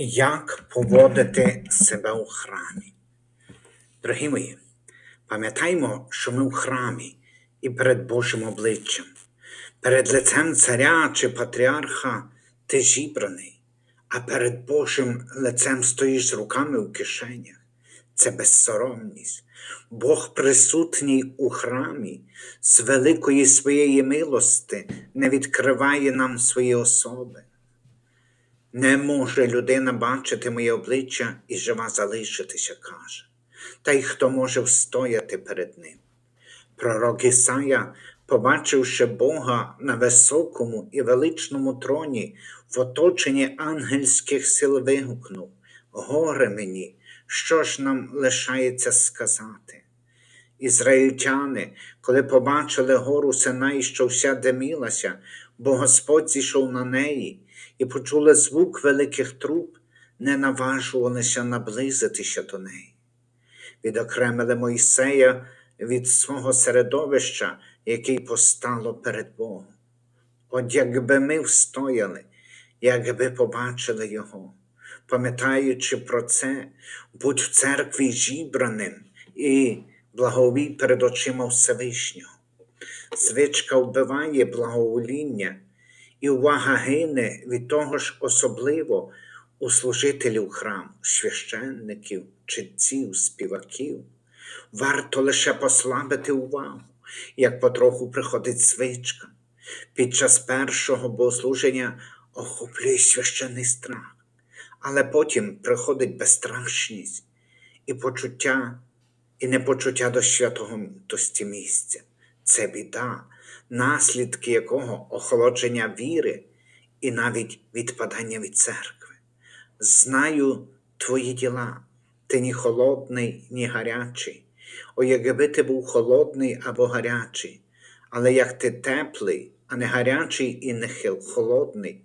Як поводити себе у храмі? Дорогі мої, пам'ятаймо, що ми в храмі і перед Божим обличчям, перед лицем царя чи патріарха ти зібраний, а перед Божим лицем стоїш з руками у кишенях. Це безсоромність. Бог присутній у храмі з великої своєї милости не відкриває нам свої особи. Не може людина бачити моє обличчя і жива залишитися, каже. Та й хто може встояти перед ним? Пророк Ісая, побачивши Бога на високому і величному троні, в оточенні ангельських сил вигукнув: Горе мені, що ж нам лишається сказати? Ізраїльтяни, коли побачили гору Синай, що вся димілася, бо Господь зійшов на неї, і почули звук великих труб, не наважувалися наблизитися до неї. Відокремили Мойсея від свого середовища, який постало перед Богом. От якби ми встояли, якби побачили Його, пам'ятаючи про це, будь в церкві зібраним і благовій перед очима Всевишнього. Звичка вбиває благовоління, і увага гине від того ж особливо у служителів храму, священників, читців, співаків. Варто лише послабити увагу, як потроху приходить звичка. Під час першого богослуження охоплює священний страх, але потім приходить безстрашність і почуття, і непочуття до святогості місця. Це біда, наслідки якого охолодження віри і навіть відпадання від церкви. Знаю твої діла, ти ні холодний, ні гарячий. О, якби ти був холодний або гарячий, але як ти теплий, а не гарячий і не холодний,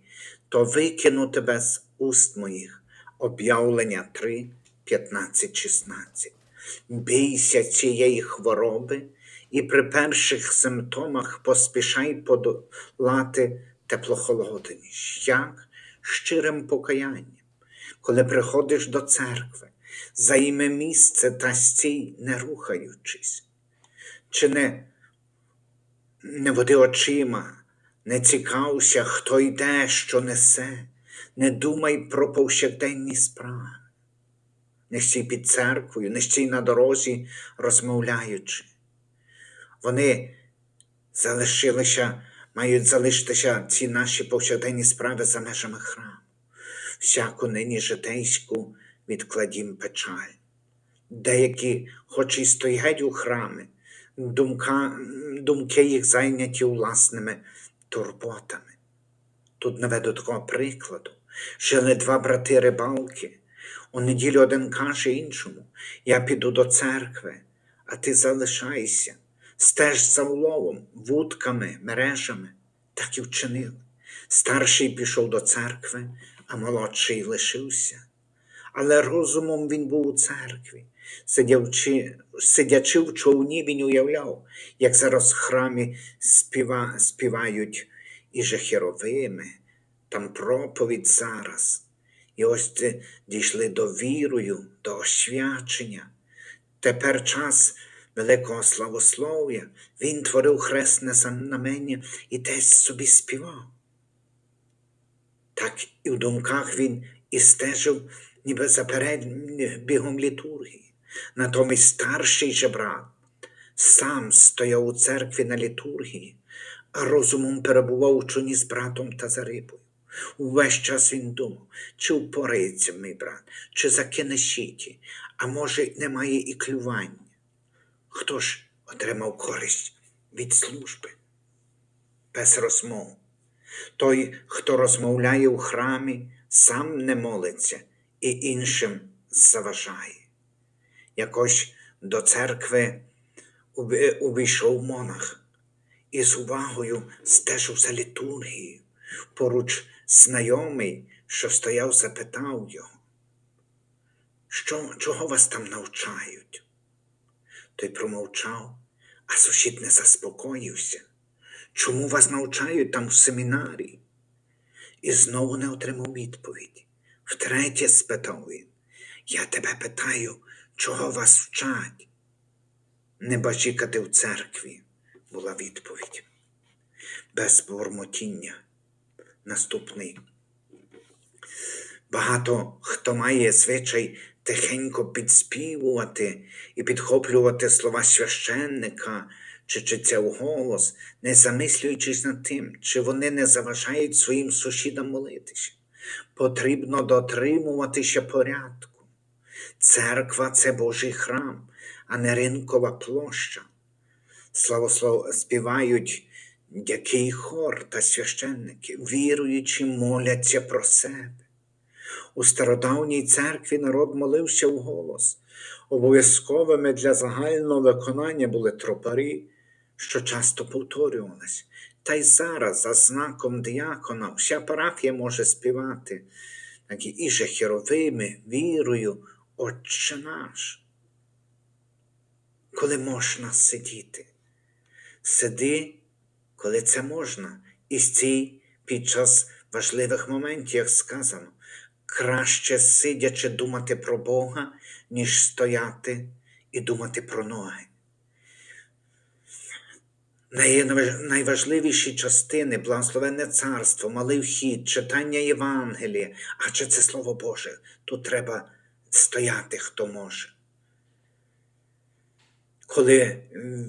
то викину тебе з уст моїх. Об'явлення 3, 15, 16. Бійся цієї хвороби і при перших симптомах поспішай подолати теплохолодність. Як щирим покаянням, коли приходиш до церкви, займе місце та стій, не рухаючись, чи не, не води очима, не цікався, хто йде, що несе, не думай про повсякденні справи. Не стій під церквою, не стій на дорозі, розмовляючи. Вони залишилися, мають залишитися ці наші повсякденні справи за межами храму. Всяку нині житейську відкладім печаль. Деякі, хоч і стоять у храмі, думка, думки їх зайняті власними турботами. Тут наведу такого прикладу. Жили два брати рибалки. У неділю один каже іншому: Я піду до церкви, а ти залишайся, стеж за уловом, вудками, мережами, так і вчинили. Старший пішов до церкви, а молодший лишився. Але розумом він був у церкві. Сидячи, сидячи в човні, він уявляв, як зараз в храмі співа, співають і жахіровими, там проповідь зараз. І ось дійшли до вірою, до освячення. Тепер час великого славослов'я, він творив хресне знамення і десь собі співав. Так і в думках він і стежив, ніби за перебігом літургії. Натомість старший же брат сам стояв у церкві на літургії, а розумом перебував у чуні з братом та за рибою. Увесь час він думав, чи впорається мій брат, чи закине щиті, а може, немає і клювання. Хто ж отримав користь від служби? Без розмов. Той, хто розмовляє у храмі, сам не молиться і іншим заважає. Якось до церкви увійшов монах і з увагою стежив за літургією. Поруч знайомий, що стояв, запитав його, що, чого вас там навчають? Той промовчав, а сусід не заспокоївся. Чому вас навчають там в семінарі? І знову не отримав відповіді. Втретє спитав він. Я тебе питаю, чого вас вчать? Не бачикати в церкві, була відповідь. Без бурмотіння. Наступний. Багато хто має звичай тихенько підспівувати і підхоплювати слова священника чи читься в голос, не замислюючись над тим, чи вони не заважають своїм сусідам молитися. Потрібно дотримуватися порядку. Церква це Божий храм, а не ринкова площа. Славослов співають дякий хор та священники, віруючи, моляться про себе. У стародавній церкві народ молився вголос. Обов'язковими для загального виконання були тропарі, що часто повторювались. Та й зараз, за знаком діякона, вся парафія може співати, так і іже херовими, вірою, Отче наш. Коли можна сидіти, сиди, коли це можна, і стій під час важливих моментів, як сказано, краще сидячи думати про Бога, ніж стояти і думати про ноги. Найважливіші частини благословенне царство, малий вхід, читання Євангелія, адже це Слово Боже. Тут треба стояти, хто може. Коли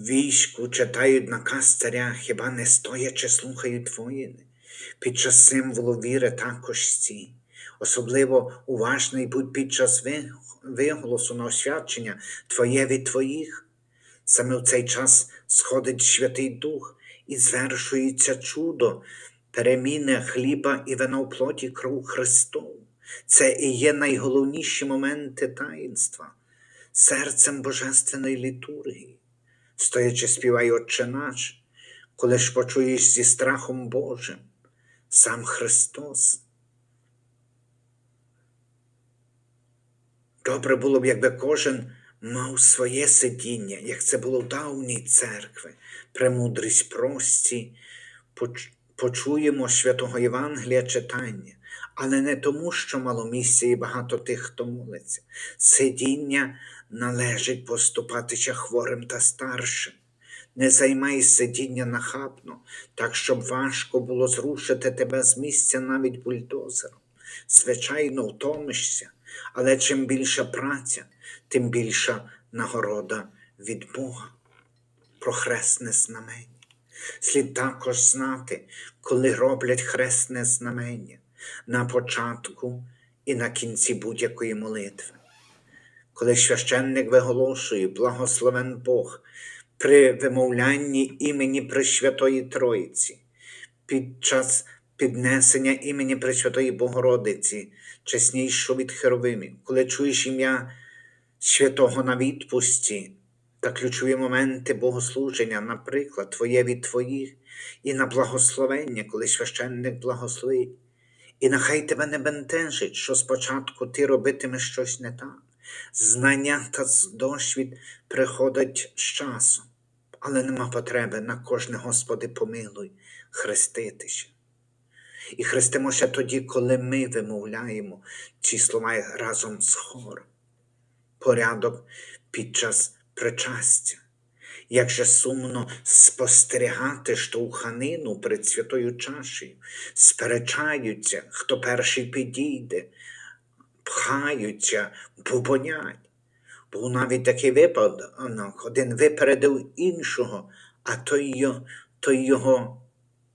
війську читають наказ царя, хіба не стоячи слухають воїни? Під час символу віри також ці. Особливо уважний будь під час виголосу на освячення Твоє від Твоїх. Саме в цей час сходить Святий Дух і звершується чудо, переміни хліба і вина в плоті кров Христову. Це і є найголовніші моменти таїнства, серцем божественної літургії. Стоячи співай Отче наш, коли ж почуєш зі страхом Божим, сам Христос. Добре було б, якби кожен мав своє сидіння, як це було в давній церкви, премудрість прості, почуємо святого Євангелія читання, але не тому, що мало місця і багато тих, хто молиться. Сидіння належить поступатися хворим та старшим. Не займай сидіння нахабно, так щоб важко було зрушити тебе з місця навіть бульдозером. Звичайно, втомишся, але чим більша праця, тим більша нагорода від Бога. Про хресне знамення. Слід також знати, коли роблять хресне знамення на початку і на кінці будь-якої молитви. Коли священник виголошує благословен Бог при вимовлянні імені Пресвятої Троїці, під час піднесення імені Пресвятої Богородиці, чеснішого від Херовимів, коли чуєш ім'я святого на відпусті та ключові моменти богослуження, наприклад, Твоє від Твоїх, і на благословення, коли священник благословить. І нехай тебе не бентежить, що спочатку ти робитимеш щось не так. Знання та досвід приходять з часом, але нема потреби на кожне Господи помилуй хреститися. І хрестимося тоді, коли ми вимовляємо ці слова разом з хором. Порядок під час причастя. Як же сумно спостерігати штовханину перед святою чашею, сперечаються, хто перший підійде, пхаються, бубонять. Був навіть такий випадок, один випередив іншого, а той, йо- той його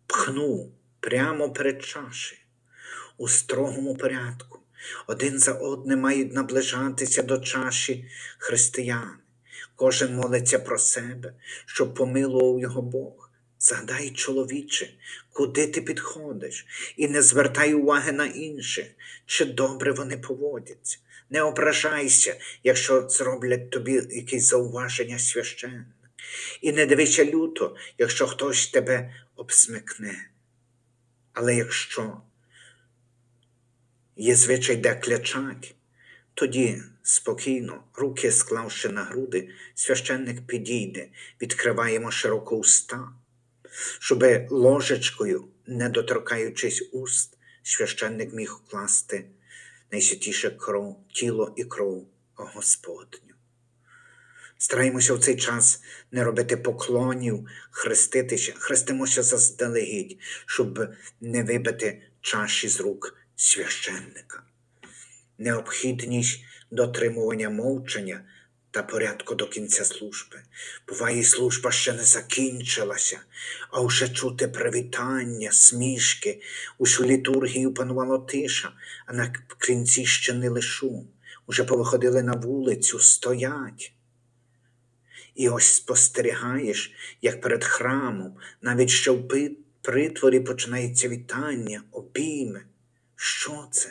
пхнув прямо перед чашею у строгому порядку. Один за одним мають наближатися до чаші християни. Кожен молиться про себе, щоб помилував його Бог. Згадай, чоловіче, куди ти підходиш, і не звертай уваги на інших, чи добре вони поводяться. Не ображайся, якщо зроблять тобі якісь зауваження священне. І не дивися люто, якщо хтось тебе обсмикне. Але якщо є звичай, де клячать, тоді спокійно, руки склавши на груди, священник підійде, відкриваємо широко уста, щоби ложечкою, не доторкаючись уст, священник міг вкласти найсвятіше кров, тіло і кров Господню. Стараємося в цей час не робити поклонів, хреститися, хрестимося заздалегідь, щоб не вибити чаші з рук священника. Необхідність дотримування мовчання та порядку до кінця служби. Буває, служба ще не закінчилася, а вже чути привітання, смішки. Усю літургію панувала тиша, а на кінці ще не лишу. Уже повиходили на вулицю, стоять. І ось спостерігаєш, як перед храмом, навіть що в притворі починається вітання, обійми. Що це?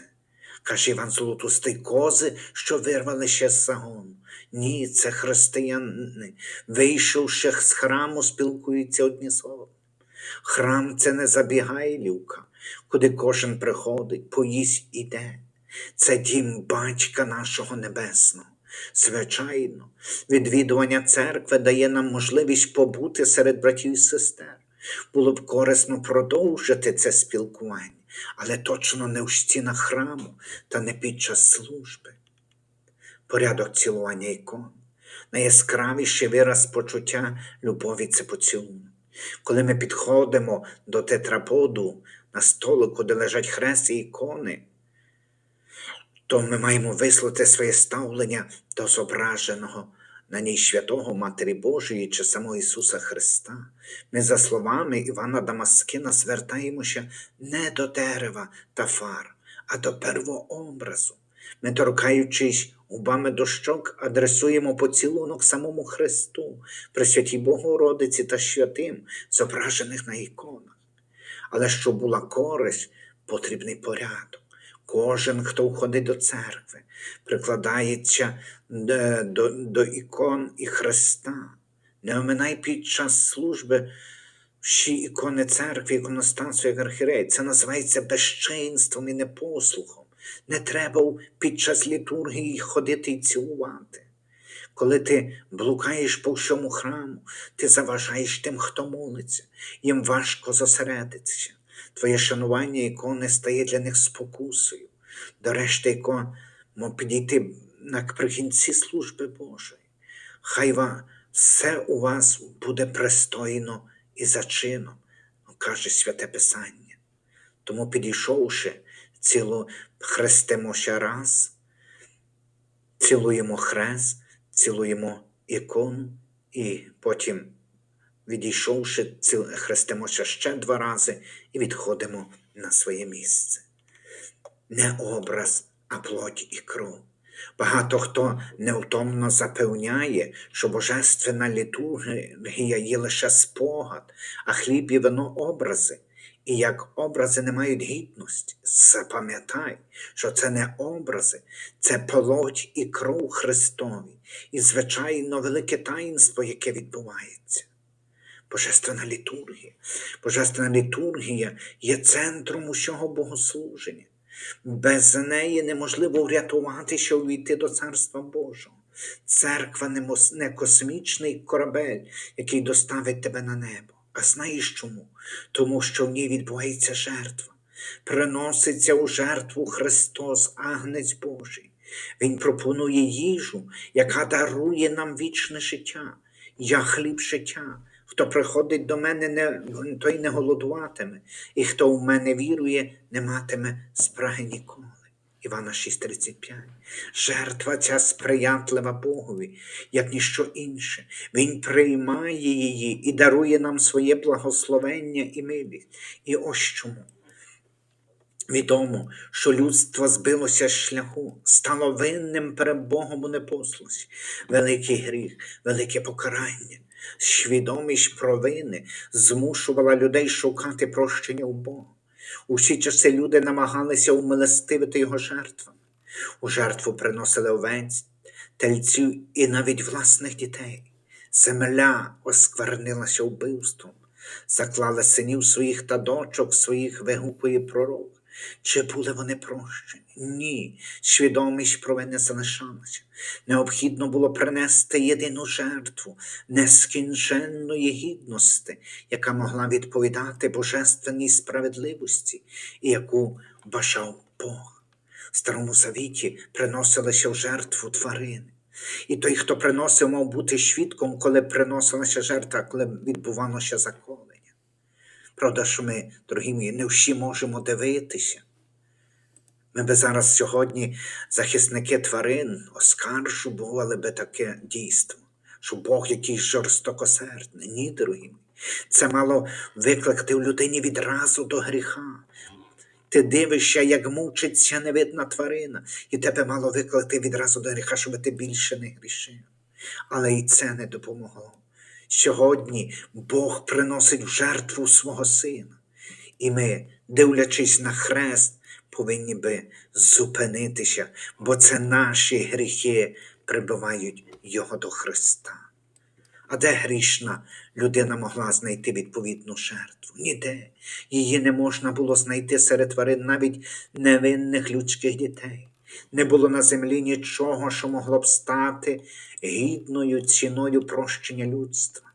Каже Іван Золотустий, кози, що вирвали ще з загону. Ні, це християни, вийшовши з храму, спілкуються одні словом. Храм це не забігайлівка, куди кожен приходить, поїсть іде. Це дім батька нашого небесного. Звичайно, відвідування церкви дає нам можливість побути серед братів і сестер. Було б корисно продовжити це спілкування, але точно не у стінах храму та не під час служби. Порядок цілування ікон. Найяскравіший вираз почуття любові це поцілунок. Коли ми підходимо до тетраподу на столику, де лежать хрест і ікони, то ми маємо висловити своє ставлення до зображеного на ній святого Матері Божої чи самого Ісуса Христа. Ми, за словами Івана Дамаскина, звертаємося не до дерева та фар, а до первообразу. Ми, торкаючись губами до щок, адресуємо поцілунок самому Христу, Пресвятій Богородиці та святим, зображених на іконах. Але щоб була користь, потрібний порядок. Кожен, хто входить до церкви, прикладається е, до, до ікон і Христа. Не оминай під час служби всі ікони церкви, іконостасу як архірей. Це називається безчинством і непослухом. Не треба під час літургії ходити і цілувати. Коли ти блукаєш по всьому храму, ти заважаєш тим, хто молиться, їм важко зосередитися. Твоє шанування ікони стає для них спокусою. До решти ікон підійти наприкінці служби Божої. Хай ва, все у вас буде пристойно і за чином, каже святе Писання. Тому, підійшовши, цілу хрестимося раз, цілуємо хрест, цілуємо ікону і потім, відійшовши, хрестимося ще два рази і відходимо на своє місце. Не образ, а плоть і кров. Багато хто невтомно запевняє, що божественна літургія є лише спогад, а хліб і вино образи. І як образи не мають гідності, запам'ятай, що це не образи, це плоть і кров Христові, і, звичайно, велике таїнство, яке відбувається. Божественна літургія. Божественна літургія є центром усього богослуження. Без неї неможливо врятуватися, увійти до Царства Божого. Церква не космічний корабель, який доставить тебе на небо. А знаєш чому? Тому що в ній відбувається жертва. Приноситься у жертву Христос, Агнець Божий. Він пропонує їжу, яка дарує нам вічне життя. Я хліб життя. Хто приходить до мене, не, той не голодуватиме, і хто в мене вірує, не матиме спраги ніколи. Івана 6:35. Жертва ця сприятлива Богові, як ніщо інше. Він приймає її і дарує нам своє благословення і милість. І ось чому. Відомо, що людство збилося з шляху, стало винним перед Богом у непослусі. Великий гріх, велике покарання, свідомість провини змушувала людей шукати прощення у Бога. Усі часи люди намагалися умилостивити його жертвами. У жертву приносили овець, тельців і навіть власних дітей. Земля осквернилася вбивством, заклали синів своїх та дочок своїх вигукує пророк. Чи були вони прощені? Ні, свідомість провини залишалася. Необхідно було принести єдину жертву нескінченної гідності, яка могла відповідати божественній справедливості і яку бажав Бог. В Старому Завіті приносилися в жертву тварини. І той, хто приносив, мав бути свідком, коли приносилася жертва, коли відбувалося заколення. Правда, що ми, дорогі мої, не всі можемо дивитися. Ми би зараз сьогодні, захисники тварин, оскаржували би таке дійство, що Бог якийсь жорстокосердний. Ні, дорогі. Це мало викликати в людині відразу до гріха. Ти дивишся, як мучиться невидна тварина, і тебе мало викликати відразу до гріха, щоб ти більше не грішив. Але і це не допомогло. Сьогодні Бог приносить в жертву свого сина, і ми, дивлячись на хрест, повинні би зупинитися, бо це наші гріхи прибивають його до Христа. А де грішна людина могла знайти відповідну жертву? Ніде. Її не можна було знайти серед тварин навіть невинних людських дітей. Не було на землі нічого, що могло б стати гідною ціною прощення людства.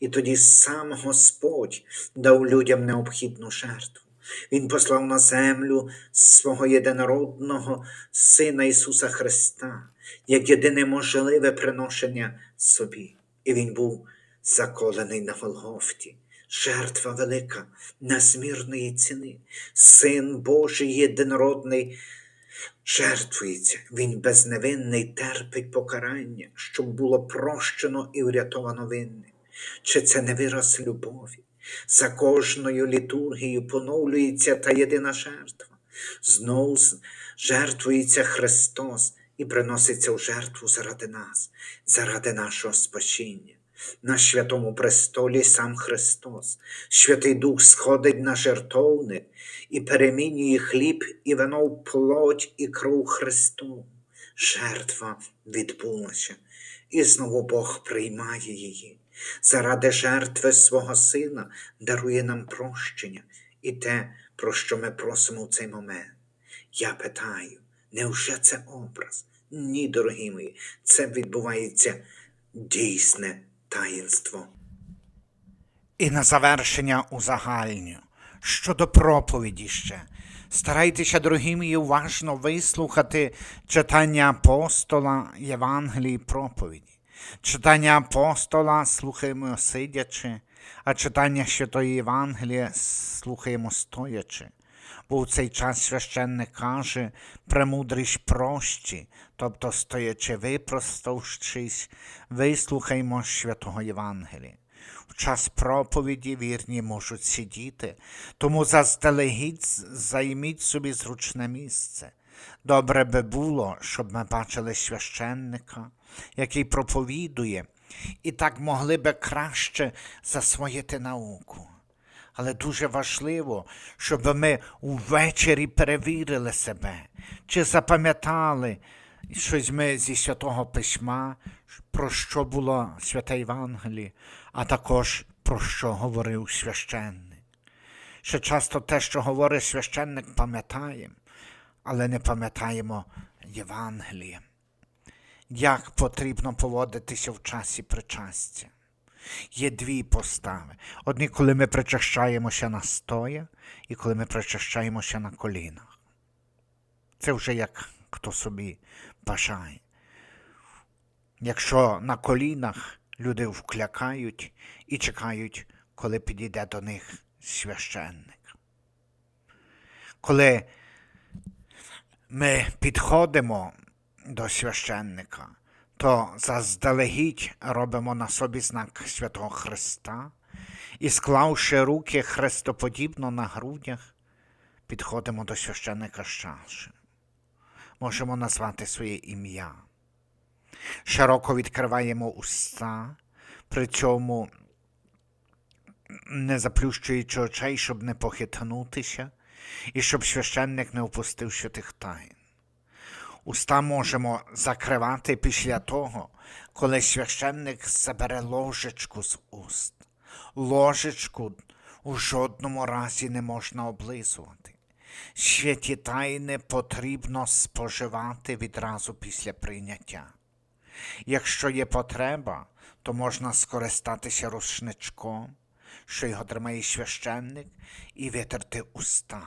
І тоді сам Господь дав людям необхідну жертву. Він послав на землю свого єдинородного Сина Ісуса Христа, як єдине можливе приношення собі. І Він був заколений на Голгофті. Жертва велика, незмірної ціни. Син Божий єдинородний жертвується. Він безневинний терпить покарання, щоб було прощено і врятовано винним. Чи це не вираз любові? За кожною літургією поновлюється та єдина жертва. Знов жертвується Христос і приноситься в жертву заради нас, заради нашого спасіння. На святому престолі сам Христос, Святий Дух сходить на жертовник і перемінює хліб і вино в плоть і кров Христу. Жертва відбулася, і знову Бог приймає її. Заради жертви свого Сина дарує нам прощення і те, про що ми просимо в цей момент. Я питаю, невже це образ? Ні, дорогі мої, це відбувається дійсне таїнство. І на завершення узагальню. Щодо проповіді ще. Старайтеся, дорогі мої, уважно вислухати читання апостола Євангелії проповіді. Читання апостола слухаємо сидячи, а читання Святої Євангелія слухаємо стоячи. Бо в цей час священник каже премудрість прощі, тобто стоячи випроставшись, вислухаймо святого Євангелія. В час проповіді вірні можуть сидіти, тому заздалегідь займіть собі зручне місце. Добре би було, щоб ми бачили священника, який проповідує, і так могли би краще засвоїти науку. Але дуже важливо, щоб ми увечері перевірили себе, чи запам'ятали щось ми зі святого письма, про що було святе Євангеліє, а також про що говорив священник. Ще часто те, що говорить священник, пам'ятаємо, але не пам'ятаємо Євангеліє. Як потрібно поводитися в часі причастя? Є дві постави. Одні, коли ми причащаємося на стоя, і коли ми причащаємося на колінах. Це вже як хто собі бажає. Якщо на колінах люди вклякають і чекають, коли підійде до них священник. Коли ми підходимо до священника, то заздалегідь робимо на собі знак Святого Христа і, склавши руки хрестоподібно на грудях, підходимо до священника з чашею. Можемо назвати своє ім'я. Широко відкриваємо уста, при цьому не заплющуючи очей, щоб не похитнутися, і щоб священник не впустив святих тайн. Уста можемо закривати після того, коли священник забере ложечку з уст. Ложечку у жодному разі не можна облизувати. Святі тайни потрібно споживати відразу після прийняття. Якщо є потреба, то можна скористатися рушничком, що його тримає священник, і витерти уста.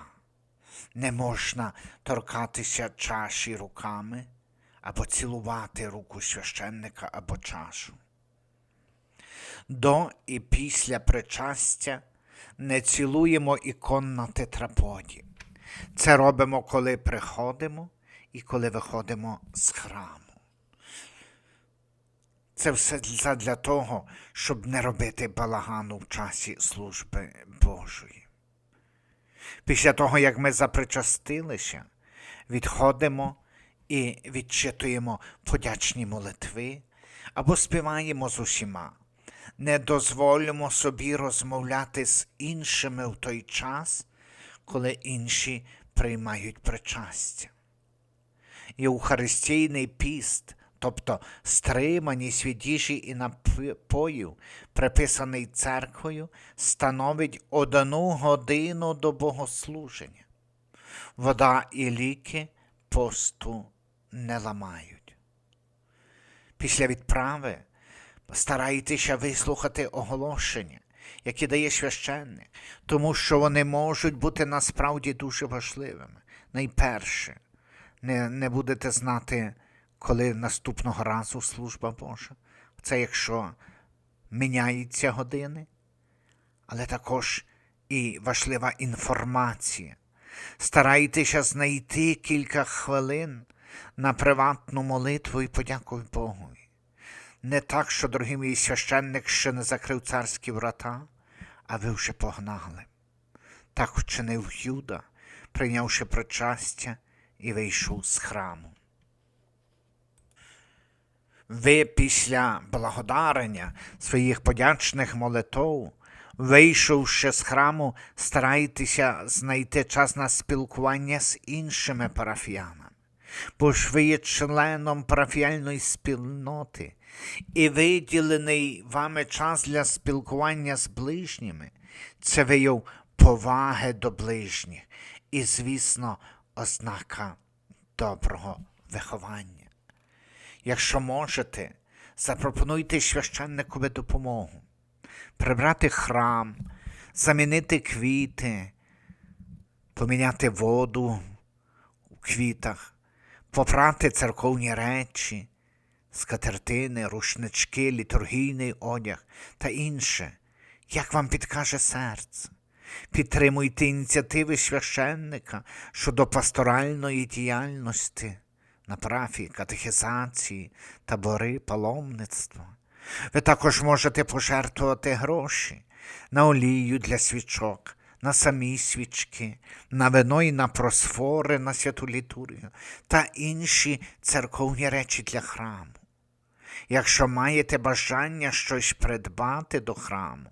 Не можна торкатися чаші руками або цілувати руку священника або чашу. До і після причастя не цілуємо ікон на тетраподі. Це робимо, коли приходимо і коли виходимо з храму. Це все для того, щоб не робити балагану в часі служби Божої. Після того, як ми запричастилися, відходимо і відчитуємо подячні молитви або співаємо з усіма. Не дозволимо собі розмовляти з іншими в той час, коли інші приймають причастя. Євхаристійний піст, тобто стриманість від їжі і напоїв, приписаний церквою, становить одну годину до богослуження. Вода і ліки посту не ламають. Після відправи старайтеся вислухати оголошення, які дає священник, тому що вони можуть бути насправді дуже важливими. Найперше, не, не будете знати, коли наступного разу служба Божа. Це якщо міняються години, але також і важлива інформація. Старайтеся знайти кілька хвилин на приватну молитву і подякуй Богу. Не так, що, дорогі мій священник ще не закрив царські врата, а ви вже погнали. Так вчинив Юда, прийнявши причастя і вийшов з храму. Ви після благодарення своїх подячних молитв, вийшовши з храму, старайтеся знайти час на спілкування з іншими парафіянами, бо ж ви є членом парафіальної спільноти, і виділений вами час для спілкування з ближніми. Це вияв поваги до ближніх. І, звісно, ознака доброго виховання. Якщо можете, запропонуйте священникові допомогу, прибрати храм, замінити квіти, поміняти воду у квітах, попрати церковні речі, скатертини, рушнички, літургійний одяг та інше, як вам підкаже серце. Підтримуйте ініціативи священника щодо пасторальної діяльності на парафії, катехізації, табори, паломництва. Ви також можете пожертвувати гроші на олію для свічок, на самі свічки, на вино і на просфори, на святу літургію та інші церковні речі для храму. Якщо маєте бажання щось придбати до храму,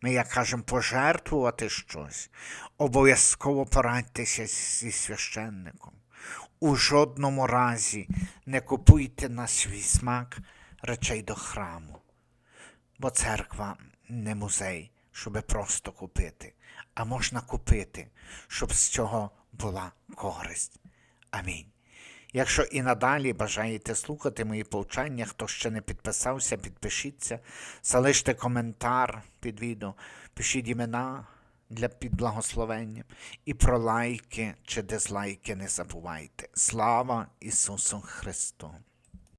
ми, як кажемо, пожертвувати щось, обов'язково порадьтеся зі священником. У жодному разі не купуйте на свій смак речей до храму, бо церква не музей, щоби просто купити, а можна купити, щоб з цього була користь. Амінь. Якщо і надалі бажаєте слухати мої повчання, хто ще не підписався, підпишіться, залиште коментар під відео, пишіть імена для підблагословення і про лайки чи дизлайки не забувайте. Слава Ісусу Христу!